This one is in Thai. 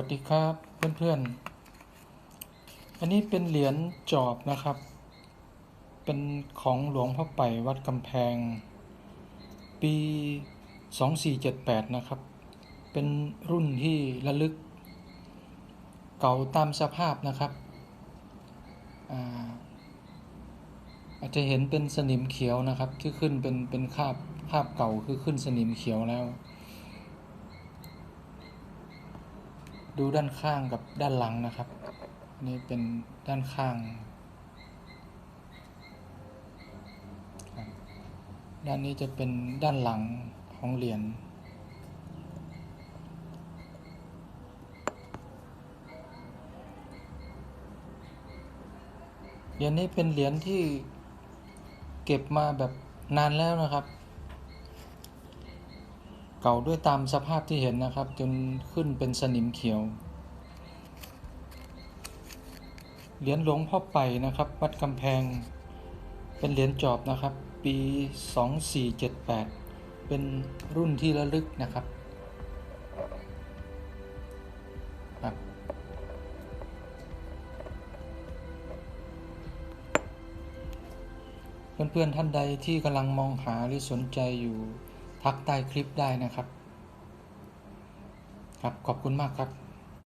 วัสดีครับเพื่อนๆ อันนี้เป็นเหรียญจอบนะครับ เป็นของหลวงพ่อไปวัดกำแพง ปี 2478 นะครับ เป็นรุ่นที่ระลึก เก่าตามสภาพนะครับอาอาจจะเห็นเป็นสนิมเขียวนะครับ ที่ขึ้นเป็นเป็นคราบคราบเก่าคือขึ้นสนิมเขียวแล้ว ดูด้านข้างกับด้านหลังนะครับ นี่เป็นด้านข้าง ด้านนี้จะเป็นด้านหลังของเหรียญเหรียญนี้เป็นเหรียญที่เก็บมาแบบนานแล้วนะครับ เก่าด้วยตามสภาพที่เห็นนะครับ จนขึ้นเป็นสนิมเขียว เหรียญหลวงพ่อไปนะครับ วัดกำแพง เป็นเหรียญจอบนะครับ ปี 2478 เป็นรุ่นที่ระลึกนะครับครับเพื่อนๆท่านใดที่กำลังมองหาหรือสนใจอยู่ ทักใต้คลิปได้นะครับ ครับขอบคุณมากครับ